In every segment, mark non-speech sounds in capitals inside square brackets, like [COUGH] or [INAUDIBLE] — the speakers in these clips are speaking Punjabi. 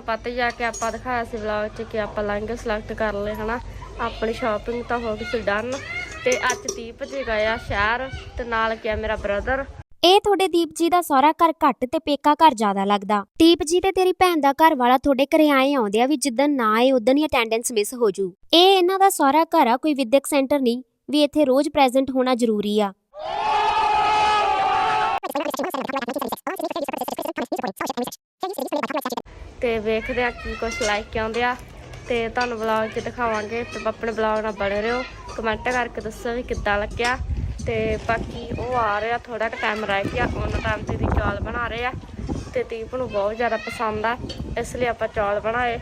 ਤੁਹਾਨੂੰ ਪਤਾ ਹੀ ਆ ਕਿ ਆਪਾਂ ਦਿਖਾਇਆ ਸੀ ਵਲੌਗ 'ਚ ਕਿ ਆਪਾਂ ਲਹਿੰਗੇ ਸਿਲੈਕਟ ਕਰ ਲਏ, ਹਨਾ? ਆਪਣੀ ਸ਼ਾਪਿੰਗ ਤਾਂ ਹੋ ਗਈ ਸੀ ਡਨ ਤੇ ਅੱਜ ਦੀਪ ਜੀ ਗਏ ਆ ਸ਼ਹਿਰ ਤੇ ਨਾਲ ਗਿਆ ਮੇਰਾ ਬ੍ਰਦਰ ਇਹ ਤੁਹਾਡੇ ਦੀਪ ਜੀ ਦਾ ਸਹੁਰਾ ਘਰ ਘੱਟ ਤੇ ਪੇਕਾ ਘਰ ਜ਼ਿਆਦਾ ਲੱਗਦਾ। ਦੀਪ ਜੀ ਤੇ ਤੇਰੀ ਭੈਣ ਦਾ ਘਰ ਵਾਲਾ ਤੁਹਾਡੇ ਘਰੇ ਆਏ ਆਉਂਦੇ ਆ ਵੀ ਜਿੱਦਣ ਨਾ ਆਏ ਉਦਣ ਹੀ ਅਟੈਂਡੈਂਸ ਮਿਸ ਹੋ ਜੂ। ਇਹ ਇਹਨਾਂ ਦਾ ਸਹੁਰਾ ਘਰ ਆ, ਕੋਈ ਵਿਦਿਅਕ ਸੈਂਟਰ ਨਹੀਂ, ਵੀ ਇੱਥੇ ਰੋਜ਼ ਪ੍ਰੈਜ਼ੈਂਟ ਹੋਣਾ ਜ਼ਰੂਰੀ ਆ। ਤੇ ਵੇਖਦੇ ਆ ਕੀ ਕੁਛ ਲਾਈਕ ਆਉਂਦੇ ਆ। ਤੇ ਤੁਹਾਨੂੰ ਵਲੌਗ 'ਚ ਦਿਖਾਵਾਂਗੇ, ਤੇ ਆਪਣੇ ਵਲੌਗ ਨਾਲ ਬਣੇ ਰਹੋ। ਕਮੈਂਟ ਕਰਕੇ ਦੱਸੋ ਵੀ ਕਿੱਦਾਂ ਲੱਗਿਆ। ਤੇ ਬਾਕੀ ਉਹ ਆ ਰਿਹਾ ਥੋੜਾ ਕੁ ਟਾਈਮ ਰਹਿ ਗਿਆ, ਉਹਨਾਂ ਟਾਈਮ ਤੇ ਦੀ ਚੌਲ ਬਣਾ ਰਹੇ ਆ। ਤੇ ਦੀਪ ਨੂੰ ਬਹੁਤ ਜ਼ਿਆਦਾ ਪਸੰਦ ਆ, ਇਸ ਲਈ ਆਪਾਂ ਚੌਲ ਬਣਾਏ।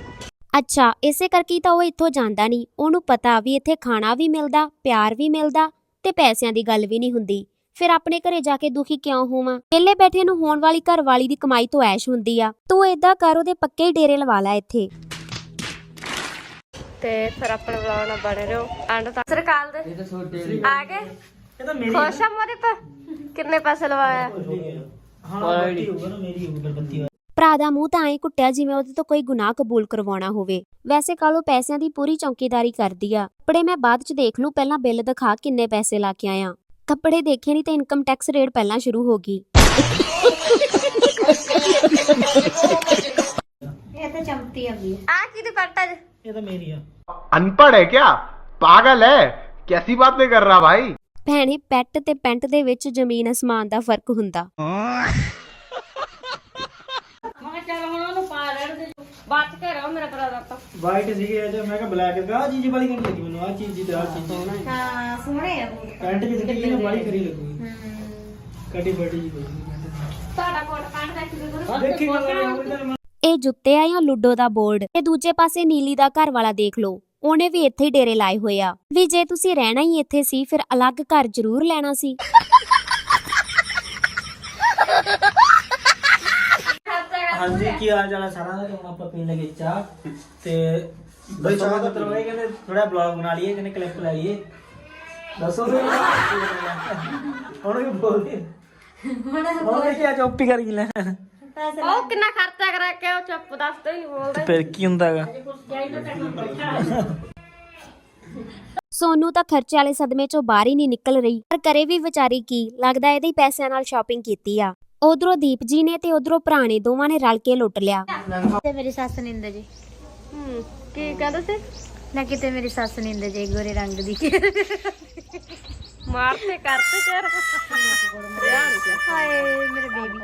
ਅੱਛਾ, ਇਸੇ ਕਰਕੇ ਤਾਂ ਉਹ ਇੱਥੋਂ ਜਾਂਦਾ ਨਹੀਂ। ਉਹਨੂੰ ਪਤਾ ਵੀ ਇੱਥੇ ਖਾਣਾ ਵੀ ਮਿਲਦਾ, ਪਿਆਰ ਵੀ ਮਿਲਦਾ, ਤੇ ਪੈਸਿਆਂ ਦੀ ਗੱਲ ਵੀ ਨਹੀਂ ਹੁੰਦੀ। ਫਿਰ ਆਪਣੇ ਘਰੇ ਜਾ ਕੇ ਦੁਖੀ ਕਿਉਂ ਹੋਵਾਂ? ਵਿਹਲੇ ਬੈਠੇ ਨੂੰ ਹੋਣ ਵਾਲੀ ਘਰ ਵਾਲੀ ਦੀ ਕਮਾਈ ਤੋਂ ਐਸ਼ ਹੁੰਦੀ ਆ। ਤੂੰ ਏਦਾਂ ਕਰ ਉਹਦੇ ਪੱਕੇ ਹੀ ਡੇਰੇ ਲਵਾ ਲੈ ਇੱਥੇ। ਤੇ ਫਿਰ ਆਪਣੇ ਵਲੌਗ ਨਾਲ ਬਣੇ ਰਹੋ। ਐਂਡ ਤੱਕ ਸਰਕਾਲ ਦੇ ਇਹ ਤਾਂ ਛੋਟੇ ਆ ਗਏ? ਇਹ ਤਾਂ ਮੇਰੀ ਖੁਸ਼ ਆ ਮੋਰੇ ਤੇ? ਕਿੰਨੇ ਪੈਸੇ ਲਵਾਇਆ ਹਾਂ ਬੱਤੀ ਹੋਊਗਾ ਨਾ ਮੇਰੀ ਹੋਊਗੀ ਬੱਤੀ ਭਰਾ ਦਾ ਮੂੰਹ ਤਾਂ ਐਂ ਕੁੱਟਿਆ ਜਿਵੇਂ ਉਹਦੇ ਤੋਂ ਕੋਈ ਗੁਨਾਹ ਕਬੂਲ ਕਰਵਾਉਣਾ ਹੋਵੇ। ਵੈਸੇ ਕਾਲੋ ਪੈਸਿਆਂ ਦੀ ਪੂਰੀ ਚੌਕੀਦਾਰੀ ਕਰਦੀ ਆ। ਕੱਪੜੇ ਮੈਂ ਬਾਅਦ ਚ ਦੇਖ ਲੂ ਪਹਿਲਾਂ ਬਿੱਲ ਦਿਖਾ ਕਿੰਨੇ ਪੈਸੇ ਲਾ ਕੇ ਆਇਆ। ਕੱਪੜੇ ਦੇਖੇ ਨਹੀਂ ਤੇ ਇਨਕਮ ਟੈਕਸ ਰੇਡ ਪਹਿਲਾਂ ਸ਼ੁਰੂ ਹੋ ਗਈ। ਇਹ ਤਾਂ ਚਮਤੀ ਆ ਗਈ ਆ ਕਿਹਦੀ ਪਰਟਾ ਇਹ ਤਾਂ ਮੇਰੀ ਆ। ਅਨਪੜ ਹੈ ਕਿਆ? ਪਾਗਲ ਹੈ? ਪੈਟ ਤੇ ਪੈਂਟ ਦੇ ਵਿੱਚ ਜ਼ਮੀਨ ਅਸਮਾਨ ਦਾ ਫ਼ਰਕ ਹੁੰਦਾ। ਮੈਂ ਚੱਲ ਹੁਣ ਉਹਨੂੰ ਪਾ ਲੈਣ ਦੇ। ਬਾਤ ਕਰ ਮੇਰਾ ਬਰਾਦਰ ਵਾਈਟ ਸੀਗੇ ਜੇ ਮੈਂ ਕਿਹਾ ਬਲੈਕ ਆ ਚੀਜ਼ ਵਾਲੀ ਕਿੰਨੀ ਲੱਗੀ ਮੈਨੂੰ? ਆ ਚੀਜ਼ ਦੀ ਤੇ ਸੋਹਣੇ ਆ ਪੈਂਟ ਵੀ ਸਿੱਧੀ ਨਾ ਬੜੀ ਕਰੀ ਲੱਗੂਗੀ ਕਟੀ ਬੜੀ ਜੀ ਤੁਹਾਡਾ ਕੋਟ ਪੈਂਟ ਦਾ ਕੀ ਦੇਖੀ ਗੱਲ ਇਹ ਜੁੱਤੇ ਆ ਜਾਂ ਲੁੱਡੋ ਦਾ ਬੋਰਡ? ਤੇ ਦੂਜੇ ਪਾਸੇ ਨੀਲੀ ਦਾ ਘਰ ਵਾਲਾ ਦੇਖ ਲਓ। ਉਹਨੇ ਵੀ ਇੱਥੇ ਹੀ ਡੇਰੇ ਲਾਏ ਹੋਏ ਆ। ਵੀ ਜੇ ਤੁਸੀਂ ਰਹਿਣਾ ਹੀ ਇੱਥੇ ਸੀ ਫਿਰ ਅਲੱਗ ਘਰ ਜ਼ਰੂਰ ਲੈਣਾ ਸੀ। ਹਾਂਜੀ ਕੀ ਚਾਲ ਹੈ ਸਾਰਾ ਦਾ? ਹੁਣ ਆਪਾਂ ਪੀਣ ਲੱਗੇ ਚਾਹ। ਤੇ ਬਈ ਚਾਹ ਦਾ ਇਹ ਕਹਿੰਦੇ ਥੋੜਾ ਬਲੌਗ ਬਣਾ ਲਈਏ ਕਹਿੰਦੇ ਕਲਿੱਪ ਲੈ ਲਈਏ। ਦੱਸੋ ਫਿਰ। ਹੁਣ ਵੀ ਬੋਲਦੇ ਹੁਣ ਕੀ ਆ ਚੁੱਪ ਹੀ ਕਰ ਗਈ ਲੈ। ਉਹ ਕਿੰਨਾ ਖਰਚਾ ਕਰਾ ਕੇ ਉਹ ਚੁੱਪ ਦੱਸਦੇ ਹੀ ਨਹੀਂ ਬੋਲਦੇ ਫਿਰ ਕੀ ਹੁੰਦਾਗਾ ਸੋਨੂੰ ਤਾਂ ਖਰਚੇ ਵਾਲੇ ਸਦਮੇ ਚੋਂ ਬਾਹਰ ਹੀ ਨਹੀਂ ਨਿਕਲ ਰਹੀ। ਪਰ ਕਰੇ ਵੀ ਵਿਚਾਰੀ ਕੀ? ਲੱਗਦਾ ਇਹਦੇ ਹੀ ਪੈਸਿਆਂ ਨਾਲ ਸ਼ਾਪਿੰਗ ਕੀਤੀ ਆ। ਉਧਰੋਂ ਦੀਪ ਜੀ ਨੇ ਤੇ ਉਧਰੋਂ ਭਰਾ ਨੇ ਦੋਵਾਂ ਨੇ ਰਲ ਕੇ ਲੁੱਟ ਲਿਆ। ਤੇ ਮੇਰੀ ਸੱਸ ਨਿੰਦ ਜੀ। ਹੂੰ ਕੀ ਕਹਿੰਦੇ ਸੀ? ਨਾ ਕਿਤੇ ਮੇਰੀ ਸੱਸ ਨਿੰਦ ਜੀ ਗੋਰੇ ਰੰਗ ਦੀ। ਮਾਰਤੇ ਕਰਤੇ ਚਿਰ। ਹਾਏ ਮੇਰੇ ਬੇਬੀ।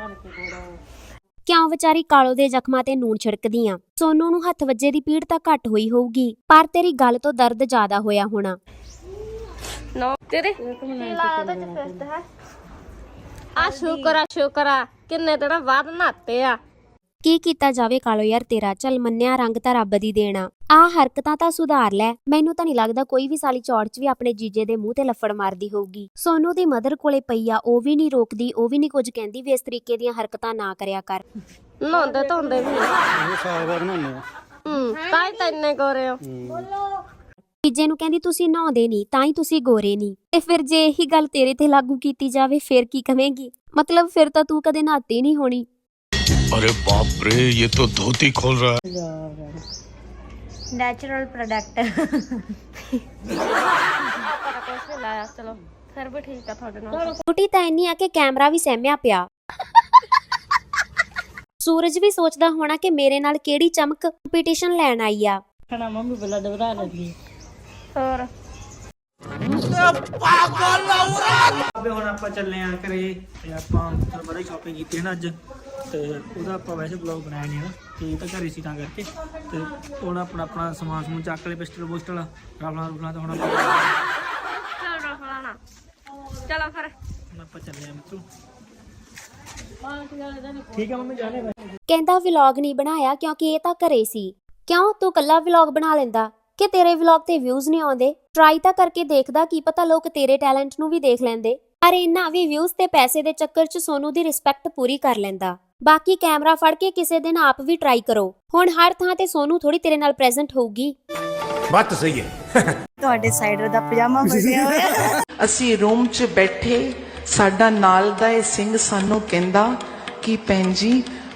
ਕਿਉਂ ਵਿਚਾਰੀ ਕਾਲੋ ਦੇ ਜ਼ਖਮਾਂ ਤੇ ਨੂਨ ਛਿੜਕਦੀ ਆ? ਸੋਨੂੰ ਨੂੰ ਹੱਥ ਵੱਜੇ ਦੀ ਪੀੜ ਤਾਂ ਘੱਟ ਹੋਈ ਹੋਊਗੀ ਪਰ ਤੇਰੀ ਗੱਲ ਤੋਂ ਦਰਦ ਜ਼ਿਆਦਾ ਹੋਇਆ ਹੋਣਾ। ਨੋ ਤੇਰੇ ਕੀ ਲਾਇਆ ਤੇ ਫਿਸਟ ਹੈ ਆ ਸ਼ੁਕਰ ਆ ਸ਼ੁਕਰ ਆ। ਕਿੰਨੇ ਦਿਨਾਂ ਬਾਅਦ ਨਹਾਤੇ ਆ। ਕੀ ਕੀਤਾ ਜਾਵੇ ਕਾਲੋ ਯਾਰ ਤੇਰਾ? ਚੱਲ ਮੰਨਿਆ ਰੰਗ ਤਾਂ ਰੱਬ ਦੀ ਦੇਣਾ। ਆ ਹਰਕਤਾਂ ਤਾਂ ਸੁਧਾਰ ਲੈ ਮੈਨੂੰ ਤਾਂ ਨਹੀਂ ਲੱਗਦਾ ਕੋਈ ਵੀ ਸਾਲੀ ਚੌੜ ਚ ਵੀ ਆਪਣੇ ਜੀਜੇ ਦੇ ਮੂੰਹ ਤੇ ਲੱਫੜ ਮਾਰਦੀ ਹੋਊਗੀ ਸੋਨੂ ਦੀ ਮਦਰ ਕੋਲੇ ਪਈ ਆ ਉਹ ਵੀ ਨਹੀਂ ਰੋਕਦੀ ਉਹ ਵੀ ਨਹੀਂ ਕੁਝ ਕਹਿੰਦੀ ਵੀ ਇਸ ਤਰੀਕੇ ਦੀਆਂ ਹਰਕਤਾਂ ਨਾ ਕਰਿਆ ਕਰ ਨਹਾਉਂਦੇ ਧੋਂਦੇ ਵੀ ਇਹ ਸਾਲ ਬਾਅਦ ਨਹਾਉਂਦੇ ਆ ਹੂੰ ਤਾਂ ਹੀ ਤਾਂ ਇੰਨੇ ਗੋਰੇ ਹੋ ਜੀਜੇ ਨੂੰ ਕਹਿੰਦੀ ਤੁਸੀਂ ਨਹਾਉਂਦੇ ਨਹੀਂ ਤਾਂ ਹੀ ਤੁਸੀਂ ਗੋਰੇ ਨਹੀਂ ਤੇ ਫਿਰ ਜੇ ਇਹੀ ਗੱਲ ਤੇਰੇ ਤੇ ਲਾਗੂ ਕੀਤੀ ਜਾਵੇ ਫਿਰ ਕੀ ਕਵੇਂਗੀ ਮਤਲਬ ਫਿਰ ਤਾਂ ਤੂੰ ਕਦੇ ਨਹਾਤੀ ਨਹੀਂ ਹੋਣੀ अरे बाप रे ये तो धोती खोल रहा है ਨੈਚੁਰਲ ਪ੍ਰੋਡਕਟ ਕੁਛ ਨਹੀਂ ਲਾਇਆ ਚਲੋ ਫਿਰ ਵੀ ਠੀਕ ਆ ਤੁਹਾਡੇ ਨਾਲ ਛੁੱਟੀ ਤਾਂ ਇੰਨੀ ਆ ਕਿ ਕੈਮਰਾ ਵੀ ਸਹਿਮਿਆ ਪਿਆ। ਸੂਰਜ ਵੀ ਸੋਚਦਾ ਹੋਣਾ ਕਿ ਮੇਰੇ ਨਾਲ ਕਿਹੜੀ ਚਮਕ ਕੰਪੀਟੀਸ਼ਨ ਲੈਣ ਆਈ ਆ। ਖਾਣਾ ਮੰਮੀ ਬਲੱਡ ਵਧਾ ਲੱਗੀ ਹੋਰ? ਅਬੇ ਹੁਣ ਆਪਾਂ ਚੱਲੇ ਆ ਕਰੇ ਤੇ ਆਪਾਂ ਤੁਹਾਨੂੰ ਬੜੀ ਸ਼ਾਪਿੰਗ ਕੀਤੀ ਹੈ ਨਾ ਅੱਜ। ਤੇ ਉਹਦਾ ਆਪਾਂ ਵੈਸੇ ਬਲੌਗ ਬਣਾਇਆ ਨਹੀਂ ਹੈ ਤੇ ਇਹ ਤਾਂ ਘਰੇ ਸੀ ਤਾਂ ਕਰਕੇ। ਤੇ ਹੁਣ ਆਪਣਾ ਆਪਣਾ ਸਮਾਨ ਸਮੂਨ ਚੱਕ ਪਿਸਟਲ ਪੁਸਟਲ ਰਾਫਲਾਂ ਰੂਫਲਾਂ ਤੇ ਹੁਣ ਆਪਾਂ ਚਲੋ ਰਫਲਾਣਾ ਚਲੋ ਫਿਰ। ਹੁਣ ਆਪਾਂ ਚੱਲੇ ਆ ਮਿੱਤਰੋ। ਠੀਕ ਹੈ ਮੰਮੀ ਜਾਣੇ ਕਹਿੰਦਾ ਵਲੌਗ ਨਹੀਂ ਬਣਾਇਆ ਕਿਉਂਕਿ ਇਹ ਤਾਂ ਘਰੇ ਸੀ। ਕਿਉਂ ਤੂੰ ਕੱਲਾ ਵਲੌਗ ਬਣਾ ਲੈਂਦਾ? ਕਿ ਤੇਰੇ ਵਲੌਗ ਤੇ ਵਿਊਜ਼ ਨਹੀਂ ਆਉਂਦੇ? ਟਰਾਈ ਤਾਂ ਕਰਕੇ ਦੇਖਦਾ ਕੀ ਪਤਾ ਲੋਕ ਤੇਰੇ ਟੈਲੈਂਟ ਨੂੰ ਵੀ ਦੇਖ ਲੈਂਦੇ। ਅਰੇ ਇੰਨਾ ਵੀ ਵਿਊਜ਼ ਤੇ ਪੈਸੇ ਦੇ ਚੱਕਰ 'ਚ ਸੋਨੂ ਦੀ ਰਿਸਪੈਕਟ ਪੂਰੀ ਕਰ ਲੈਂਦਾ। ਬਾਕੀ ਕੈਮਰਾ ਫੜ ਕੇ ਕਿਸੇ ਦਿਨ ਆਪ ਵੀ ਟਰਾਈ ਕਰੋ। ਹੁਣ ਹਰ ਥਾਂ ਤੇ ਸੋਨੂ ਥੋੜੀ ਤੇਰੇ ਨਾਲ ਪ੍ਰੈਜ਼ੈਂਟ ਹੋਊਗੀ। ਬਾਤ ਸਹੀ ਹੈ। ਤੁਹਾਡੇ ਸਾਈਡਰ ਦਾ ਪਜਾਮਾ ਫਸਿਆ ਹੋਇਆ। ਅਸੀਂ ਰੂਮ 'ਚ ਬੈਠੇ ਸਾਡਾ ਨਾਲ ਦਾ ਇਹ ਸਿੰਘ ਸਾਨੂੰ ਕਹਿੰਦਾ ਕਿ ਭੈਣ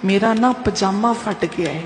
ਮੇਰਾ ਨਾ ਪਜਾਮਾ ਫਟ ਗਿਆ ਹੈ।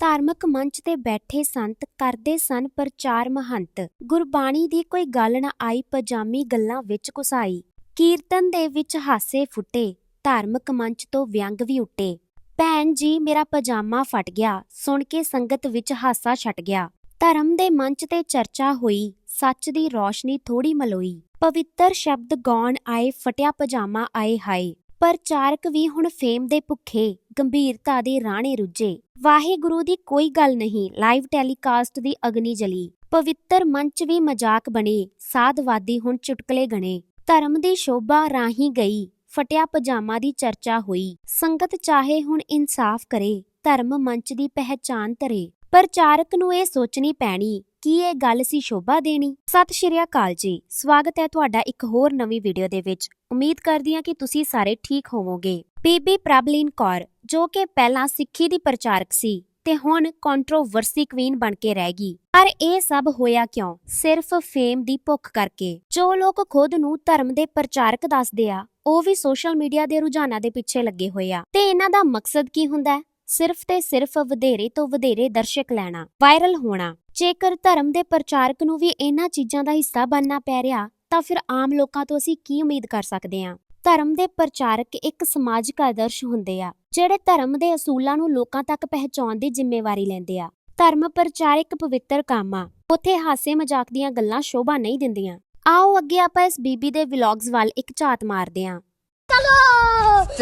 ਧਾਰਮਿਕ ਮੰਚ ਤੇ ਬੈਠੇ ਸੰਤ ਕਰਦੇ ਸਨ ਪ੍ਰਚਾਰ ਮਹੰਤ। ਗੁਰਬਾਣੀ ਦੀ ਕੋਈ ਗੱਲ ਨਾ ਆਈ ਪਜਾਮੀ ਗੱਲਾਂ ਵਿੱਚ ਕੁਸਾਈ ਕੀਰਤਨ ਦੇ ਵਿੱਚ ਹਾਸੇ ਫੁੱਟੇ, ਧਾਰਮਿਕ ਮੰਚ ਤੋਂ ਵਿਅੰਗ ਵੀ ਉੱਟੇ ਭੈਣ ਜੀ, ਮੇਰਾ ਪਜਾਮਾ ਫਟ ਗਿਆ। ਸੁਣ ਕੇ ਸੰਗਤ ਵਿੱਚ ਹਾਸਾ ਛਟ ਗਿਆ। ਧਰਮ ਦੇ ਮੰਚ ਤੇ ਚਰਚਾ ਹੋਈ। ਸੱਚ ਦੀ ਰੋਸ਼ਨੀ ਥੋੜੀ ਮਲੋਈ। ਪਵਿੱਤਰ ਸ਼ਬਦ ਗਾਉਣ ਆਏ, ਫਟਿਆ ਪਜਾਮਾ ਆਏ ਹਾਏ। ਪ੍ਰਚਾਰਕ ਵੀ ਹੁਣ ਫੇਮ ਦੇ ਭੁੱਖੇ, ਗੰਭੀਰਤਾ ਦੇ ਰਾਣੇ ਰੁੱਝੇ। ਵਾਹਿਗੁਰੂ ਦੀ ਕੋਈ ਗੱਲ ਨਹੀਂ ਲਾਈਵ ਟੈਲੀਕਾਸਟ ਦੀ ਅਗਨੀ ਜਲੀ। ਪਵਿੱਤਰ ਮੰਚ ਵੀ ਮਜ਼ਾਕ ਬਣੇ, ਸਾਧਵਾਦੀ ਹੁਣ ਚੁਟਕਲੇ ਗਣੇ। ਧਰਮ ਦੀ ਸ਼ੋਭਾ ਰਾਹੀਂ ਗਈ, ਫਟਿਆ ਪਜਾਮਾ ਦੀ ਚਰਚਾ ਹੋਈ। ਸੰਗਤ ਚਾਹੇ ਹੁਣ ਇਨਸਾਫ ਕਰੇ, ਧਰਮ ਮੰਚ ਦੀ ਪਹਿਚਾਨ ਧਰੇ। ਪ੍ਰਚਾਰਕ ਨੂੰ ਇਹ ਸੋਚਣੀ ਪੈਣੀ, ਕੀ ਇਹ ਗੱਲ ਸੀ ਸ਼ੋਭਾ ਦੇਣੀ? ਸਤਿ ਸ਼੍ਰੀ ਅਕਾਲ ਜੀ, ਸਵਾਗਤ ਹੈ ਤੁਹਾਡਾ ਇੱਕ ਹੋਰ ਨਵੀਂ ਵੀਡੀਓ ਦੇ ਵਿੱਚ। ਉਮੀਦ ਕਰਦੀ ਹਾਂ ਕਿ ਤੁਸੀਂ ਸਾਰੇ ਠੀਕ ਹੋਵੋਗੇ। ਬੀਬੀ ਪ੍ਰਬਲੀਨ ਕੌਰ, ਜੋ ਕਿ ਪਹਿਲਾਂ ਸਿੱਖੀ ਦੀ ਪ੍ਰਚਾਰਕ ਸੀ ਤੇ ਹੁਣ ਕੰਟਰੋਵਰਸੀ ਕੁਈਨ ਬਣ ਕੇ ਰਹਿ ਗਈ। ਪਰ ਇਹ ਸਭ ਹੋਇਆ ਕਿਉਂ? ਸਿਰਫ ਫੇਮ ਦੀ ਭੁੱਖ ਕਰਕੇ। ਜੋ ਲੋਕ ਖੁਦ ਨੂੰ ਧਰਮ ਦੇ ਪ੍ਰਚਾਰਕ ਦੱਸਦੇ ਆ, ਉਹ ਵੀ ਸੋਸ਼ਲ ਮੀਡੀਆ ਦੇ ਰੁਝਾਨਾਂ ਦੇ ਪਿੱਛੇ ਲੱਗੇ ਹੋਏ ਆ। ਤੇ ਇਹਨਾਂ ਦਾ ਮਕਸਦ ਕੀ ਹੁੰਦਾ ਸਿਰਫ ਤੇ ਸਿਰਫ ਵਧੇਰੇ ਤੋਂ ਵਧੇਰੇ ਦਰਸ਼ਕ ਲੈਣਾ ਵਾਇਰਲ ਹੋਣਾ। ਜੇਕਰ ਧਰਮ ਦੇ ਪ੍ਰਚਾਰਕ ਨੂੰ ਵੀ ਇਹਨਾਂ ਚੀਜ਼ਾਂ ਦਾ ਹਿੱਸਾ ਬਣਨਾ ਪੈ ਰਿਹਾ, ਤਾਂ ਫਿਰ ਆਮ ਲੋਕਾਂ ਤੋਂ ਅਸੀਂ ਕੀ ਉਮੀਦ ਕਰ ਸਕਦੇ ਹਾਂ? ਧਰਮ ਦੇ ਪ੍ਰਚਾਰਕ ਇੱਕ ਸਮਾਜਿਕ ਆਦਰਸ਼ ਹੁੰਦੇ ਆ ਜਿਹੜੇ ਧਰਮ ਦੇ ਅਸੂਲਾਂ ਨੂੰ ਲੋਕਾਂ ਤੱਕ ਪਹੁੰਚਾਉਣ ਦੀ ਜ਼ਿੰਮੇਵਾਰੀ ਲੈਂਦੇ ਆ। ਧਰਮ ਪ੍ਰਚਾਰ ਇੱਕ ਪਵਿੱਤਰ ਕੰਮ ਆ ਉਥੇ ਹਾਸੇ ਮਜ਼ਾਕ ਦੀਆਂ ਗੱਲਾਂ ਸ਼ੋਭਾ ਨਹੀਂ ਦਿੰਦੀਆਂ। ਆਓ ਅੱਗੇ ਆਪਾਂ ਇਸ ਬੀਬੀ ਦੇ ਵਲੌਗਸ ਵੱਲ ਇੱਕ ਝਾਤ ਮਾਰਦੇ ਹਾਂ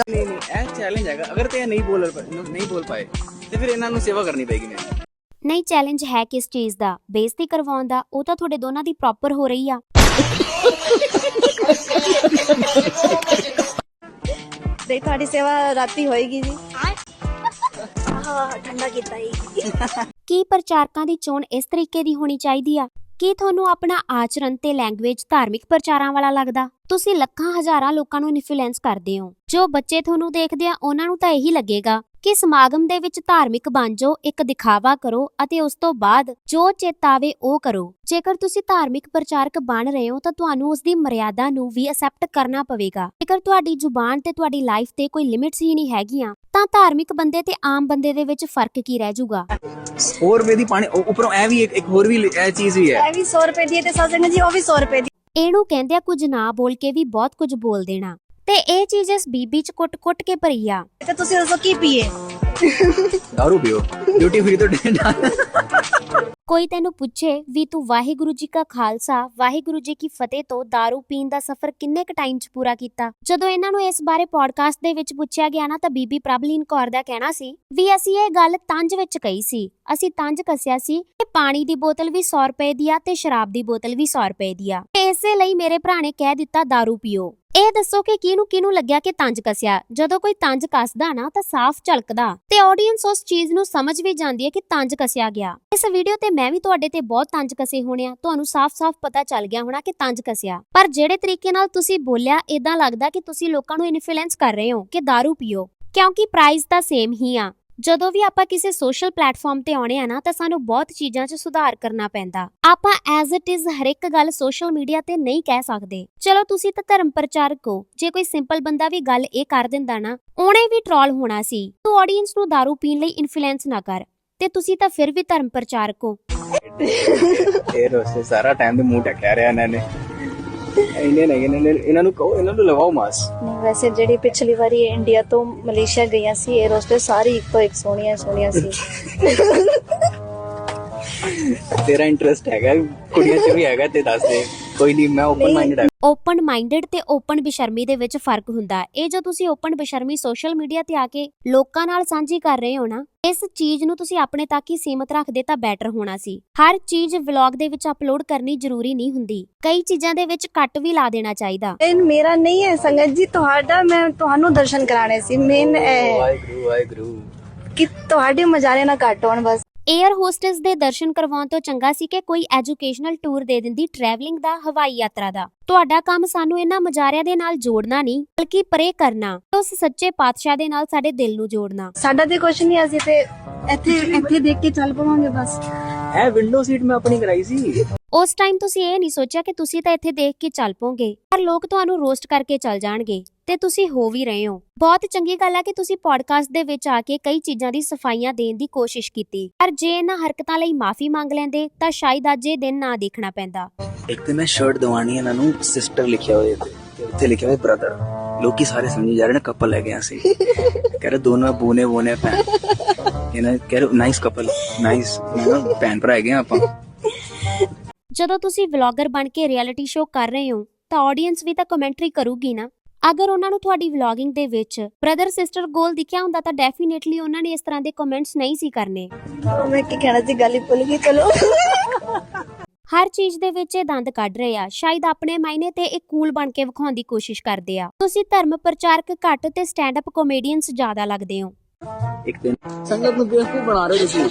ਨਹੀਂ ਨਹੀਂ ਇਹ ਚੈਲੰਜ ਹੈਗਾ। ਅਗਰ ਤੇ ਨਹੀਂ ਬੋਲ ਨਹੀਂ ਬੋਲ ਪਾਏ ਤੇ ਫਿਰ ਇਹਨਾਂ ਨੂੰ ਸੇਵਾ ਕਰਨੀ ਪਏਗੀ ਮੈਨੂੰ ਨਹੀਂ ਚੈਲੰਜ ਹੈ ਕਿਸ ਚੀਜ਼ ਦਾ? ਬੇਇੱਜ਼ਤੀ ਕਰਵਾਉਣ ਦਾ? ਉਹ ਤਾਂ ਤੁਹਾਡੇ ਦੋਨਾਂ ਦੀ ਪ੍ਰੋਪਰ ਹੋ ਰਹੀ ਆ। [LAUGHS] ਤੇ ਤੁਹਾਡੀ ਸੇਵਾ ਰਾਤੀ ਹੋਏਗੀ ਜੀ। ਆਹ ਠੰਡਾ ਕੀਤਾ ਹੀ ਕੀ ਪ੍ਰਚਾਰਕਾਂ ਦੀ ਚੋਣ ਇਸ ਤਰੀਕੇ ਦੀ ਹੋਣੀ ਚਾਹੀਦੀ ਆ? ਕੀ ਤੁਹਾਨੂੰ ਆਪਣਾ ਆਚਰਣ ਤੇ ਲੈਂਗੁਏਜ ਧਾਰਮਿਕ ਪ੍ਰਚਾਰਾਂ ਵਾਲਾ ਲੱਗਦਾ? ਤੁਸੀਂ ਲੱਖਾਂ ਹਜ਼ਾਰਾਂ ਲੋਕਾਂ ਨੂੰ ਇਨਫਲੂਐਂਸ ਕਰਦੇ ਹੋ। ਜੋ ਬੱਚੇ ਤੁਹਾਨੂੰ ਦੇਖਦੇ ਆ, ਉਹਨਾਂ ਨੂੰ ਤਾਂ ਇਹੀ ਲੱਗੇਗਾ ਕਿ ਸਮਾਗਮ ਦੇ ਵਿੱਚ ਧਾਰਮਿਕ ਬਣ ਜਾਓ ਇੱਕ ਦਿਖਾਵਾ ਕਰੋ ਅਤੇ ਉਸ ਤੋਂ ਬਾਅਦ ਜੋ ਚੇਤਾਵੇ ਉਹ ਕਰੋ। ਜੇਕਰ ਤੁਸੀਂ ਧਾਰਮਿਕ ਪ੍ਰਚਾਰਕ ਬਣ ਰਹੇ ਹੋ ਤਾਂ ਤੁਹਾਨੂੰ ਉਸ ਦੀ ਮਰਿਆਦਾ ਨੂੰ ਵੀ ਅਸੈਪਟ ਕਰਨਾ ਪਵੇਗਾ। ਜੇਕਰ ਤੁਹਾਡੀ ਜ਼ੁਬਾਨ ਤੇ ਤੁਹਾਡੀ ਲਾਈਫ ਤੇ ਕੋਈ ਲਿਮਿਟਸ ਹੀ ਨਹੀਂ ਹੈਗੀਆਂ ਤਾਂ ਧਾਰਮਿਕ ਬੰਦੇ ਤੇ ਆਮ ਬੰਦੇ ਦੇ ਵਿੱਚ ਫ਼ਰਕ ਕੀ ਰਹਿ ਜਾਊਗਾ? 100 ਰੁਪਏ ਦੀ ਪਾਣੀ ਉੱਪਰੋਂ ਇਹ ਵੀ ਇੱਕ ਇੱਕ ਹੋਰ ਵੀ ਇਹ ਚੀਜ਼ ਵੀ ਹੈ। ਇਹ ਵੀ 100 ਰੁਪਏ ਦੀ ਹੈ ਤੇ ਸਾਸੰਗ ਜੀ ਉਹ ਵੀ 100 ਰੁਪਏ ਦੀ। ਇਹਨੂੰ ਕਹਿੰਦੇ ਆ ਕੁਝ ਨਾ ਬੋਲ ਕੇ ਵੀ ਬਹੁਤ ਕੁਝ ਬੋਲ ਦੇਣਾ। ਤੇ ਇਹ ਚੀਜ਼ ਇਸ ਬੀਬੀ ਚ ਕੁੱਟ-ਕੁੱਟ ਕੇ ਭਰੀ ਆ ਤੇ ਤੁਸੀਂ ਦੱਸੋ ਕੀ ਪੀਏ दारू ਪੀਓ ਡਿਊਟੀ ਫ੍ਰੀ ਤੋਂ ਕੋਈ ਤੈਨੂੰ ਪੁੱਛੇ ਵੀ ਤੂੰ ਵਾਹਿਗੁਰੂ ਜੀ ਕਾ ਖਾਲਸਾ ਵਾਹਿਗੁਰੂ ਜੀ ਕੀ ਫਤਿਹ ਤੋਂ दारू ਪੀਣ ਦਾ ਸਫ਼ਰ ਕਿੰਨੇ ਕ ਟਾਈਮ ਚ ਪੂਰਾ ਕੀਤਾ ਜਦੋਂ ਇਹਨਾਂ ਨੂੰ ਇਸ ਬਾਰੇ ਪੋਡਕਾਸਟ ਦੇ ਵਿੱਚ ਪੁੱਛਿਆ ਗਿਆ ਨਾ ਤਾਂ ਬੀਬੀ ਪ੍ਰਭਲੀਨ ਕੌਰ ਦਾ ਕਹਿਣਾ ਸੀ ਵੀ ਅਸੀਂ ਇਹ ਗੱਲ ਤੰਜ ਵਿੱਚ ਕਹੀ ਸੀ ਅਸੀਂ ਤੰਜ ਕੱਸਿਆ ਸੀ ਕਿ ਪਾਣੀ ਦੀ ਬੋਤਲ ਵੀ 100 ਰੁਪਏ ਦੀ ਆ ਤੇ ਸ਼ਰਾਬ ਦੀ ਬੋਤਲ ਵੀ 100 ਰੁਪਏ ਦੀ ਆ ਤੇ ਇਸੇ ਲਈ ਮੇਰੇ ਭਰਾ ਨੇ ਕਹਿ ਦਿੱਤਾ दारू ਪੀਓ ਇਹ ਦੱਸੋ ਕਿ ਕਿਹਨੂੰ ਕਿਹਨੂੰ ਲੱਗਿਆ ਕਿ ਤੰਜ ਕਸਿਆ? ਜਦੋਂ ਕੋਈ ਤੰਜ ਕੱਸਦਾ ਨਾ ਤਾਂ ਸਾਫ਼ ਝਲਕਦਾ। ਤੇ ਆਡੀਅנס ਉਸ ਚੀਜ਼ ਨੂੰ ਸਮਝ ਵੀ ਜਾਂਦੀ ਹੈ ਕਿ ਤੰਜ ਕਸਿਆ ਗਿਆ। ਇਸ ਵੀਡੀਓ ਤੇ ਮੈਂ ਵੀ ਤੁਹਾਡੇ ਤੇ ਬਹੁਤ ਤੰਜ ਕਸੇ ਹੋਣੇ ਆ। ਤੁਹਾਨੂੰ ਸਾਫ਼-ਸਾਫ਼ ਪਤਾ ਚੱਲ ਗਿਆ ਹੋਣਾ ਕਿ ਤੰਜ ਕਸਿਆ। ਪਰ ਜਿਹੜੇ ਤਰੀਕੇ ਨਾਲ ਤੁਸੀਂ ਬੋਲਿਆ ਇਦਾਂ ਲੱਗਦਾ ਕਿ ਤੁਸੀਂ ਲੋਕਾਂ ਨੂੰ ਇਨਫਲੂਐਂਸ ਕਰ ਰਹੇ ਹੋ ਕਿ ਦਾਰੂ ਪੀਓ। ਕਿਉਂਕਿ ਪ੍ਰਾਈਸ ਤਾਂ ਸੇਮ ਹੀ ਆ। ਜਦੋਂ ਵੀ ਆਪਾਂ ਕਿਸੇ ਸੋਸ਼ਲ ਪਲੇਟਫਾਰਮ ਤੇ ਆਉਣੇ ਆ ਨਾ, ਤਾਂ ਸਾਨੂੰ ਬਹੁਤ ਚੀਜ਼ਾਂ 'ਚ ਸੁਧਾਰ ਕਰਨਾ ਪੈਂਦਾ। ਆਪਾਂ ਐਜ਼ ਇਟ ਇਜ਼ ਹਰ ਇੱਕ ਗੱਲ ਸੋਸ਼ਲ ਮੀਡੀਆ ਤੇ ਨਹੀਂ ਕਹਿ ਸਕਦੇ। ਚਲੋ ਤੁਸੀਂ ਤਾਂ ਧਰਮ ਪ੍ਰਚਾਰਕ ਹੋ। ਜੇ ਕੋਈ ਸਿੰਪਲ ਬੰਦਾ ਵੀ ਗੱਲ ਇਹ ਕਰ ਦਿੰਦਾ ਨਾ, ਉਹਨੇ ਵੀ ਟ੍ਰੋਲ ਹੋਣਾ ਸੀ। ਤੂੰ ਆਡੀਅנס ਨੂੰ ਦਾਰੂ ਪੀਣ ਲਈ ਇਨਫਲੂਐਂਸ ਨਾ ਕਰ। ਤੇ ਤੁਸੀਂ ਤਾਂ ਫਿਰ ਵੀ ਧਰਮ ਪ੍ਰਚਾਰਕ ਹੋ। ਇਹ ਰੋਸੇ ਸਾਰਾ ਟਾਈਮ ਦੇ ਮੂੰਹ ਟੱਕਿਆ ਰਿਹਾ ਇਹਨਾਂ ਨੇ। ਇਹਨੇ ਨਹੀਂ ਇਹਨਾਂ ਨੇ ਇਹਨਾਂ ਨੂੰ ਕਹੋ ਇਹਨਾਂ ਨੂੰ ਲਵਾਓ ਮਾਸ। ਨਹੀਂ ਵੈਸੇ ਜਿਹੜੀ ਪਿਛਲੀ ਵਾਰੀ ਇੰਡੀਆ ਤੋਂ ਮਲੇਸ਼ੀਆ ਗਈਆਂ ਸੀ 에ਅਰ ਹੋਸਟਸ ਸਾਰੀ ਇੱਕ ਤੋਂ ਇੱਕ ਸੋਹਣੀਆਂ ਸੋਹਣੀਆਂ ਸੀ। ਤੇਰਾ ਇੰਟਰਸਟ ਹੈਗਾ ਕੁੜੀਆਂ 'ਚ ਵੀ ਹੈਗਾ ਤੇ ਦੱਸ ਦੇ। ਕੋਈ ਨਹੀਂ ਮੈਂ ਓਪਨ ਮਾਈਂਡਡ ਹਾਂ ਓਪਨ ਮਾਈਂਡਡ ਤੇ ਓਪਨ ਬੇਸ਼ਰਮੀ ਦੇ ਵਿੱਚ ਫ਼ਰਕ ਹੁੰਦਾ ਹੈ। ਇਹ ਜੋ ਤੁਸੀਂ ਓਪਨ ਬੇਸ਼ਰਮੀ ਸੋਸ਼ਲ ਮੀਡੀਆ ਤੇ ਆ ਕੇ ਲੋਕਾਂ ਨਾਲ ਸਾਂਝੀ ਕਰ ਰਹੇ ਹੋ ਨਾ ਇਸ ਚੀਜ਼ ਨੂੰ ਤੁਸੀਂ ਆਪਣੇ ਤੱਕ ਹੀ ਸੀਮਤ ਰੱਖਦੇ ਤਾਂ ਬੈਟਰ ਹੋਣਾ ਸੀ। ਹਰ ਚੀਜ਼ ਵਲੌਗ ਦੇ ਵਿੱਚ ਅਪਲੋਡ ਕਰਨੀ ਜ਼ਰੂਰੀ ਨਹੀਂ ਹੁੰਦੀ। ਕਈ ਚੀਜ਼ਾਂ ਦੇ ਵਿੱਚ ਕੱਟ ਵੀ ਲਾ ਦੇਣਾ ਚਾਹੀਦਾ। ਇਹ ਮੇਰਾ ਨਹੀਂ ਹੈ ਸੰਗਤ ਜੀ ਤੁਹਾਡਾ ਮੈਂ ਤੁਹਾਨੂੰ ਦਰਸ਼ਨ ਕਰਾਣੇ ਸੀ। ਮੇਨ ਵਾਹਿਗੁਰੂ ਵਾਹਿਗੁਰੂ। ਕਿ ਤੁਹਾਡੇ ਮਜ਼ਾਰੇ ਨਾ ਘੱਟ ਹੋਣ ਬਸ। 에ਅਰ ਹੋਸਟਸ ਦੇ ਦਰਸ਼ਨ ਕਰਵਾਉਣ ਤੋਂ ਚੰਗਾ ਸੀ ਕਿ ਕੋਈ ਐਜੂਕੇਸ਼ਨਲ ਟੂਰ ਦੇ ਦਿੰਦੀ ਟਰੈਵਲਿੰਗ ਦਾ ਹਵਾਈ ਯਾਤਰਾ ਦਾ। ਤੁਹਾਡਾ ਕੰਮ ਸਾਨੂੰ ਇਹਨਾਂ ਮਜ਼ਾਰਿਆਂ ਦੇ ਨਾਲ ਜੋੜਨਾ ਨਹੀਂ, ਬਲਕਿ ਪਰੇ ਕਰਨਾ। ਉਸ ਸੱਚੇ ਪਾਤਸ਼ਾਹ ਦੇ ਨਾਲ ਸਾਡੇ ਦਿਲ ਨੂੰ ਜੋੜਨਾ। ਸਾਡਾ ਤੇ ਕੁਛ ਨਹੀਂ, ਅਸੀਂ ਤੇ ਇੱਥੇ ਇੱਥੇ ਦੇਖ ਕੇ ਚੱਲ ਪਵਾਂਗੇ ਬਸ। ਇਹ ਵਿੰਡੋ ਸੀਟ ਮੈਂ ਆਪਣੀ ਕਰਾਈ ਸੀ। ਉਸ ਟਾਈਮ ਤੁਸੀਂ ਇਹ ਨਹੀਂ ਸੋਚਿਆ ਕਿ ਤੁਸੀਂ ਤਾਂ ਇੱਥੇ ਦੇਖ ਕੇ ਚੱਲ ਪੋਗੇ ਪਰ ਲੋਕ ਤੁਹਾਨੂੰ ਰੋਸਟ ਕਰਕੇ ਚੱਲ ਜਾਣਗੇ ਤੇ ਤੁਸੀਂ ਹੋ ਵੀ ਰਹੇ ਹੋ। ਬਹੁਤ ਚੰਗੀ ਗੱਲ ਹੈ ਕਿ ਤੁਸੀਂ ਪੋਡਕਾਸਟ ਦੇ ਵਿੱਚ ਆ ਕੇ ਕਈ ਚੀਜ਼ਾਂ ਦੀ ਸਫਾਈਆਂ ਦੇਣ ਦੀ ਕੋਸ਼ਿਸ਼ ਕੀਤੀ। ਪਰ ਜੇ ਇਹਨਾਂ ਹਰਕਤਾਂ ਲਈ ਮਾਫੀ ਮੰਗ ਲੈਂਦੇ ਤਾਂ ਸ਼ਾਇਦ ਅੱਜ ਇਹ ਦਿਨ ਨਾ ਦੇਖਣਾ ਪੈਂਦਾ। ਇੱਕ ਤੇ ਮੈਂ ਸ਼ਰਟ ਦਵਾਣੀ ਇਹਨਾਂ ਨੂੰ ਸਿਸਟਰ ਲਿਖਿਆ ਹੋਇਆ ਤੇ ਤੇ ਉੱਤੇ ਲਿਖਿਆ ਹੋਇਆ ਬ੍ਰਦਰ ਲੋਕੀ ਸਾਰੇ ਸਮਝੀ ਜਾ ਰਹੇ ਨੇ ਕਪਲ ਲੈ ਗਏ ਅਸੀਂ। ਕਹਿ ਰਹੇ ਦੋਨੋਂ ਬੂਨੇ ਬੂਨੇ ਭੈਣ। ਇਹਨਾਂ ਕਹਿ ਰਹੇ ਨਾਈਸ ਕਪਲ ਨਾਈਸ ਭੈਣ ਭਰਾ ਹੈਗੇ ਆਪਾਂ। ਜਦੋਂ ਤੁਸੀਂ ਵਲੌਗਰ ਬਣ ਕੇ ਰਿਐਲਿਟੀ ਸ਼ੋਅ ਕਰ ਰਹੇ ਹੋ ਤਾਂ ਆਡੀਅנס ਵੀ ਤਾਂ ਕਮੈਂਟਰੀ ਕਰੂਗੀ ਨਾ। ਅਗਰ ਉਹਨਾਂ ਨੂੰ ਤੁਹਾਡੀ ਵਲੌਗਿੰਗ ਦੇ ਵਿੱਚ ਬ੍ਰਦਰ ਸਿਸਟਰ ਗੋਲ ਦਿਖਿਆ ਹੁੰਦਾ ਤਾਂ ਡੈਫੀਨੇਟਲੀ ਉਹਨਾਂ ਨੇ ਇਸ ਤਰ੍ਹਾਂ ਦੇ ਕਮੈਂਟਸ ਨਹੀਂ ਸੀ ਕਰਨੇ। ਮੈਂ ਕੀ ਕਹਿਣਾ ਸੀ ਗੱਲ ਹੀ ਭੁੱਲ ਗਈ ਚਲੋ। ਹਰ ਚੀਜ਼ ਦੇ ਵਿੱਚ ਇਹ ਦੰਦ ਕੱਢ ਰਹੇ ਆ। ਸ਼ਾਇਦ ਆਪਣੇ ਮਾਇਨੇ ਤੇ ਇਹ ਕੂਲ ਬਣ ਕੇ ਵਿਖਾਉਣ ਦੀ ਕੋਸ਼ਿਸ਼ ਕਰਦੇ ਆ। ਤੁਸੀਂ ਧਰਮ ਪ੍ਰਚਾਰਕ ਘੱਟ ਤੇ ਸਟੈਂਡ ਅਪ ਕਾਮੇਡੀਅਨਸ ਜ਼ਿਆਦਾ ਲੱਗਦੇ ਹੋ। ਇੱਕ ਦਿਨ। ਸੰਗਤ ਨੂੰ ਬੇਵਕੂਫ ਬਣਾ ਰਹੇ ਤੁਸੀਂ।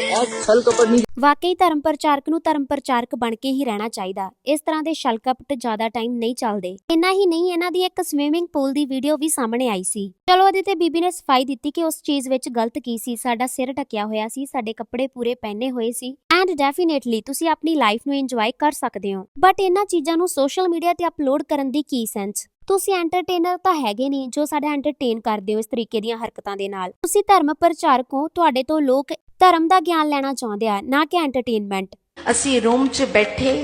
ਇਹ ਛਲ ਕਪੜ ਨਹੀਂ। ਵਾਕਈ ਧਰਮ ਪ੍ਰਚਾਰਕ ਨੂੰ ਧਰਮ ਪ੍ਰਚਾਰਕ ਬਣ ਕੇ ਹੀ ਰਹਿਣਾ ਚਾਹੀਦਾ। ਇਸ ਤਰ੍ਹਾਂ ਦੇ ਸ਼ਲਕਪਟ ਜ਼ਿਆਦਾ ਟਾਈਮ ਨਹੀਂ ਚੱਲਦੇ। ਇੰਨਾ ਹੀ ਨਹੀਂ, ਇਹਨਾਂ ਦੀ ਇੱਕ ਸਵਿਮਿੰਗ ਪੂਲ ਦੀ ਵੀਡੀਓ ਵੀ ਸਾਹਮਣੇ ਆਈ ਸੀ। ਚਲੋ ਉਹਦੇ ਤੇ ਬੀਬੀ ਨੇ ਸਫ਼ਾਈ ਦਿੱਤੀ ਕਿ ਉਸ ਚੀਜ਼ ਵਿੱਚ ਗਲਤ ਕੀ ਸੀ। ਸਾਡਾ ਸਿਰ ਢੱਕਿਆ ਹੋਇਆ ਸੀ, ਸਾਡੇ ਕੱਪੜੇ ਪੂਰੇ ਪਹਿਨੇ ਹੋਏ ਸੀ। ਐਂਡ ਡੈਫੀਨੇਟਲੀ ਤੁਸੀਂ ਆਪਣੀ ਲਾਈਫ ਨੂੰ ਇੰਜੋਏ ਕਰ ਸਕਦੇ ਹੋ। ਬਟ ਇਹਨਾਂ ਚੀਜ਼ਾਂ ਨੂੰ ਸੋਸ਼ਲ ਮੀਡੀਆ ਤੇ ਅਪਲੋਡ ਕਰਨ ਦੀ ਕੀ ਸੈਂਸ ਤੁਸੀਂ ਐਂਟਰਟੇਨਰ ਤਾਂ ਹੈਗੇ ਨਹੀਂ ਜੋ ਸਾਡਾ ਐਂਟਰਟੇਨ ਕਰਦੇ ਹੋ ਇਸ ਤਰੀਕੇ ਦੀਆਂ ਹਰਕਤਾਂ ਦੇ ਨਾਲ। ਤੁਸੀਂ ਧਰਮ ਪ੍ਰਚਾਰਕ ਹੋ ਤੁਹਾਡੇ ਤੋਂ ਲੋਕ ਧਰਮ ਦਾ ਗਿਆਨ ਲੈਣਾ ਚਾਹੁੰਦੇ ਆ ਨਾ ਕਿ ਐਂਟਰਟੇਨਮੈਂਟ ਅਸੀਂ ਰੂਮ 'ਚ ਬੈਠੇ।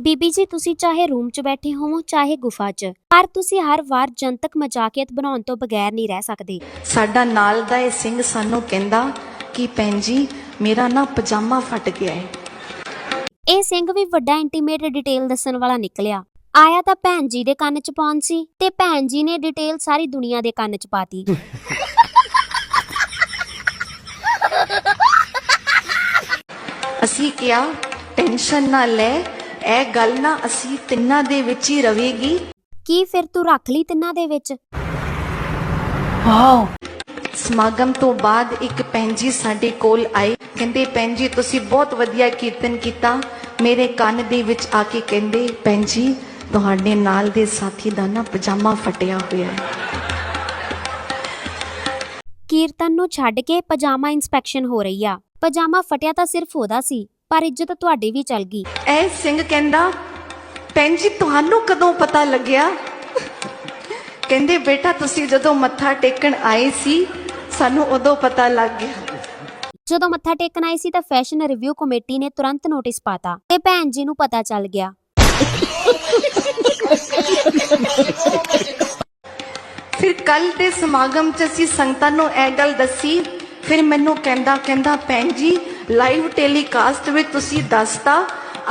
ਬੀਬੀ ਜੀ ਤੁਸੀਂ ਚਾਹੇ ਰੂਮ 'ਚ ਬੈਠੇ ਹੋਵੋ ਚਾਹੇ ਗੁਫਾ 'ਚ। ਪਰ ਤੁਸੀਂ ਹਰ ਵਾਰ ਜਨਤਕ ਮਜ਼ਾਕੀਅਤ ਬਣਾਉਣ ਤੋਂ ਬਗੈਰ ਨਹੀਂ ਰਹਿ ਸਕਦੇ। ਸਾਡਾ ਨਾਲ ਦਾ ਇਹ ਸਿੰਘ ਸਾਨੂੰ ਕਹਿੰਦਾ ਕਿ ਭੈਣ ਜੀ ਮੇਰਾ ਨਾ ਪਜਾਮਾ ਫਟ ਗਿਆ ਹੈ। ਇਹ ਸਿੰਘ ਵੀ ਵੱਡਾ ਇੰਟੀਮੇਟ ਡਿਟੇਲ ਦੱਸਣ ਵਾਲਾ ਨਿਕਲਿਆ। ਆਇਆ ਤਾਂ ਭੈਣ ਜੀ ਦੇ ਕੰਨ 'ਚ ਪਾਉਣ ਸੀ ਤੇ ਭੈਣ ਜੀ ਨੇ ਡਿਟੇਲ ਸਾਰੀ ਦੁਨੀਆ ਦੇ ਕੰਨ 'ਚ ਪਾਤੀ। ਅਸੀਂ ਕਿਹਾ ਟੈਨਸ਼ਨ ਨਾ ਲੈ ਇਹ ਗੱਲ ਨਾ ਅਸੀਂ ਤਿੰਨਾਂ ਦੇ ਵਿੱਚ ਹੀ ਰਵੇਗੀ। ਕੀ ਫਿਰ ਤੂੰ ਰੱਖ ਲਈ ਤਿੰਨਾਂ ਦੇ ਵਿੱਚ? ਸਮਾਗਮ ਤੋਂ ਬਾਅਦ ਇੱਕ ਭੈਣ ਜੀ ਸਾਡੇ ਕੋਲ ਆਏ ਕਹਿੰਦੇ ਭੈਣ ਜੀ ਤੁਸੀਂ ਬਹੁਤ ਵਧੀਆ ਕੀਰਤਨ ਕੀਤਾ। ਮੇਰੇ ਕੰਨ ਦੇ ਵਿੱਚ ਆ ਕੇ ਕਹਿੰਦੇ ਭੈਣ ਜੀ ਤੁਹਾਡੇ ਨਾਲ ਦੇ ਸਾਥੀ ਦਾ ਨਾ ਪਜਾਮਾ ਫਟਿਆ ਹੋਇਆ ਹੈ। ਕੀਰਤਨ ਨੂੰ ਛੱਡ ਕੇ ਪਜਾਮਾ ਇਨਸਪੈਕਸ਼ਨ ਹੋ ਰਹੀ ਆ। ਪਜਾਮਾ ਫਟਿਆ ਤਾਂ ਸਿਰਫ ਉਹਦਾ ਸੀ ਪਰ ਇੱਜ਼ਤ ਤੁਹਾਡੀ ਵੀ ਚਲ ਗਈ। ਇਹ ਸਿੰਘ ਕਹਿੰਦਾ ਭੈਣ ਜੀ ਤੁਹਾਨੂੰ ਕਦੋਂ ਪਤਾ ਲੱਗਿਆ? ਕਹਿੰਦੇ ਬੇਟਾ ਤੁਸੀਂ ਜਦੋਂ ਮੱਥਾ ਟੇਕਣ ਆਏ ਸੀ ਸਾਨੂੰ ਉਦੋਂ ਪਤਾ ਲੱਗ ਗਿਆ। ਜਦੋਂ ਮੱਥਾ ਟੇਕਣ ਆਈ ਸੀ ਤਾਂ ਫੈਸ਼ਨ ਰਿਵਿਊ ਕਮੇਟੀ ਨੇ ਤੁਰੰਤ ਨੋਟਿਸ ਪਾਤਾ ਤੇ ਭੈਣ ਜੀ ਨੂੰ ਪਤਾ ਚੱਲ ਗਿਆ। ਫਿਰ ਕੱਲ ਦੇ ਸਮਾਗਮ 'ਚ ਅਸੀਂ ਸੰਗਤਾਂ ਨੂੰ ਇਹ ਗੱਲ ਦੱਸੀ ਫਿਰ ਮੈਨੂੰ ਕਹਿੰਦਾ ਕਹਿੰਦਾ ਭੈਣ ਜੀ ਲਾਈਵ ਟੈਲੀਕਾਸਟ ਵਿੱਚ ਤੁਸੀਂ ਦੱਸਤਾ।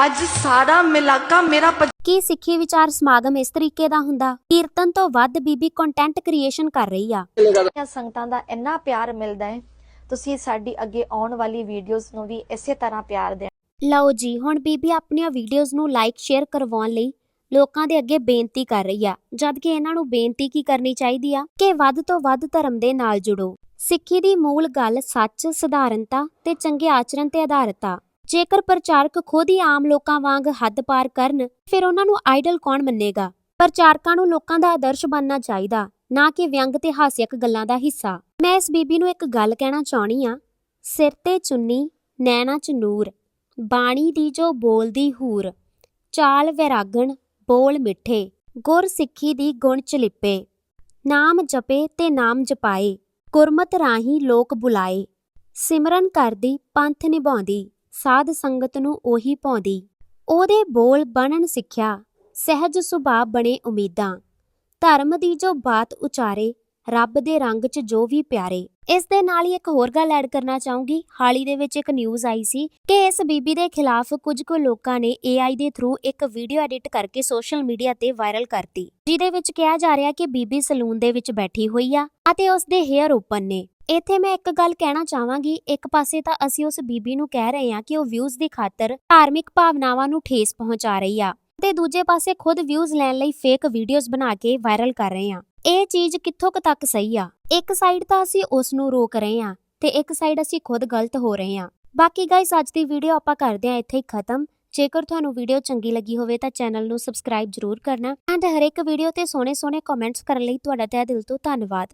ਅੱਜ ਸਾਰਾ ਮਿਲਾਕਾ ਮੇਰਾ ਕੀ ਸਿੱਖੀ ਵਿਚਾਰ ਸਮਾਗਮ ਇਸ ਤਰੀਕੇ ਦਾ ਹੁੰਦਾ? ਕੀਰਤਨ ਤੋਂ ਵੱਧ ਬੀਬੀ ਕੰਟੈਂਟ ਕ੍ਰੀਏਸ਼ਨ ਕਰ ਰਹੀ ਆ। ਸੰਗਤਾਂ ਦਾ ਇੰਨਾ ਪਿਆਰ ਮਿਲਦਾ ਹੈ ਤੁਸੀਂ ਸਾਡੀ ਅੱਗੇ ਆਉਣ ਵਾਲੀ ਵੀਡੀਓਜ਼ ਨੂੰ ਵੀ ਇਸੇ ਤਰ੍ਹਾਂ ਪਿਆਰ ਦੇਣਾ। ਲਓ ਜੀ ਹੁਣ ਬੀਬੀ ਆਪਣੀਆਂ ਵੀਡੀਓਜ਼ ਨੂੰ ਲਾਈਕ ਸ਼ੇਅਰ ਕਰਵਾਉਣ ਲਈ ਲੋਕਾਂ ਦੇ ਅੱਗੇ ਬੇਨਤੀ ਕਰ ਰਹੀ ਆ ਜਦ ਕਿ ਇਹਨਾਂ ਨੂੰ ਬੇਨਤੀ ਕੀ ਕਰਨੀ ਚਾਹੀਦੀ ਆ? ਕਿ ਵੱਧ ਤੋਂ ਵੱਧ ਧਰਮ ਦੇ ਨਾਲ ਜੁੜੋ। ਸਿੱਖੀ ਦੀ ਮੂਲ ਗੱਲ ਸੱਚ, ਸਧਾਰਨਤਾ ਤੇ ਚੰਗੇ ਆਚਰਣ ਤੇ ਆਧਾਰਿਤ ਆ। ਜੇਕਰ ਪ੍ਰਚਾਰਕ ਖੁਦ ਹੀ ਆਮ ਲੋਕਾਂ ਵਾਂਗ ਹੱਦ ਪਾਰ ਕਰਨ, ਫਿਰ ਉਹਨਾਂ ਨੂੰ ਆਈਡਲ ਕੌਣ ਮੰਨੇਗਾ? ਪ੍ਰਚਾਰਕਾਂ ਨੂੰ ਲੋਕਾਂ ਦਾ ਆਦਰਸ਼ ਬਣਨਾ ਚਾਹੀਦਾ, ਨਾ ਕਿ ਵਿਅੰਗ ਤੇ ਹਾਸਿਅਕ ਗੱਲਾਂ ਦਾ ਹਿੱਸਾ। ਮੈਂ ਇਸ ਬੀਬੀ ਨੂੰ ਇੱਕ ਗੱਲ ਕਹਿਣਾ ਚਾਹਣੀ ਆ, ਸਿਰ ਤੇ ਚੁੰਨੀ, ਨੈਣਾ ਚ ਨੂਰ, ਬਾਣੀ ਦੀ ਜੋ ਬੋਲਦੀ ਹੂਰ, ਚਾਲ ਵੈਰਾਗਣ ਬੋਲ ਮਿੱਠੇ, ਗੁਰ ਸਿੱਖੀ ਦੀ ਗੁਣ ਚਲਿੱਪੇ ਨਾਮ ਜਪੇ ਤੇ ਨਾਮ ਜਪਾਏ, ਗੁਰਮਤ ਰਾਹੀਂ ਲੋਕ ਬੁਲਾਏ। ਸਿਮਰਨ ਕਰਦੀ, ਪੰਥ ਨਿਭਾਉਂਦੀ, ਸਾਧ ਸੰਗਤ ਨੂੰ ਉਹੀ ਪਾਉਂਦੀ। ਉਹਦੇ ਬੋਲ ਬਣਨ ਸਿੱਖਿਆ, ਸਹਿਜ ਸੁਭਾਅ ਬਣੇ ਉਮੀਦਾਂ। ਧਰਮ ਦੀ ਜੋ ਬਾਤ ਉਚਾਰੇ ਰੱਬ ਦੇ ਰੰਗ 'ਚ ਜੋ ਵੀ ਪਿਆਰੇ। ਇਸ ਦੇ ਨਾਲ ਹੀ ਇੱਕ ਹੋਰ ਗੱਲ ਐਡ ਕਰਨਾ ਚਾਹੂੰਗੀ। ਹਾਲੀ ਦੇ ਵਿੱਚ ਇੱਕ ਨਿਊਜ਼ ਆਈ ਸੀ ਕਿ ਇਸ ਬੀਬੀ ਦੇ ਖਿਲਾਫ ਕੁਝ ਕੁ ਲੋਕਾਂ ਨੇ AI ਦੇ ਥਰੂ ਇੱਕ ਵੀਡੀਓ ਐਡਿਟ ਕਰਕੇ ਸੋਸ਼ਲ ਮੀਡੀਆ ਤੇ ਵਾਇਰਲ ਕਰਤੀ, ਜਿਹਦੇ ਵਿੱਚ ਕਿਹਾ ਜਾ ਰਿਹਾ ਕਿ ਬੀਬੀ ਸਲੂਨ ਦੇ ਵਿੱਚ ਬੈਠੀ ਹੋਈ ਆ ਅਤੇ ਉਸ ਦੇ ਹੇਅਰ ਓਪਨ ਨੇ। ਇੱਥੇ ਮੈਂ ਇੱਕ ਗੱਲ ਕਹਿਣਾ ਚਾਹਾਂਗੀ, ਇੱਕ ਪਾਸੇ ਤਾਂ ਅਸੀਂ ਉਸ ਬੀਬੀ ਨੂੰ ਕਹਿ ਰਹੇ ਹਾਂ ਕਿ ਉਹ ਵਿਊਜ਼ ਦੀ ਖਾਤਰ ਧਾਰਮਿਕ ਭਾਵਨਾਵਾਂ ਨੂੰ ਠੇਸ ਪਹੁੰਚਾ ਰਹੀ ਆ ਤੇ ਦੂਜੇ ਪਾਸੇ ਖੁਦ ਵਿਊਜ਼ ਲੈਣ ਲਈ ਫੇਕ ਵੀਡੀਓਜ਼ ਬਣਾ ਕੇ ਵਾਇਰਲ ਕਰ ਰਹੇ ਹਾਂ ਇਹ ਚੀਜ਼ ਕਿੱਥੋਂ ਕੁ ਤੱਕ ਸਹੀ ਆ? ਇੱਕ ਸਾਈਡ ਤਾਂ ਅਸੀਂ ਉਸ ਨੂੰ ਰੋਕ ਰਹੇ ਹਾਂ ਤੇ ਇੱਕ ਸਾਈਡ ਅਸੀਂ ਖੁਦ ਗਲਤ ਹੋ ਰਹੇ ਹਾਂ। ਬਾਕੀ ਗਾਇਸ ਅੱਜ ਦੀ ਵੀਡੀਓ ਆਪਾਂ ਕਰਦੇ ਹਾਂ ਇੱਥੇ ਹੀ ਖਤਮ। ਜੇਕਰ ਤੁਹਾਨੂੰ ਵੀਡੀਓ ਚੰਗੀ ਲੱਗੀ ਹੋਵੇ ਤਾਂ ਚੈਨਲ ਨੂੰ ਸਬਸਕ੍ਰਾਈਬ ਜ਼ਰੂਰ ਕਰਨਾ। ਐਂਡ ਹਰ ਇੱਕ ਵੀਡੀਓ ਤੇ ਸੋਹਣੇ ਸੋਹਣੇ ਕਮੈਂਟਸ ਕਰਨ ਲਈ ਤੁਹਾਡਾ ਤਹਿ ਦਿਲ ਤੋਂ ਧੰਨਵਾਦ।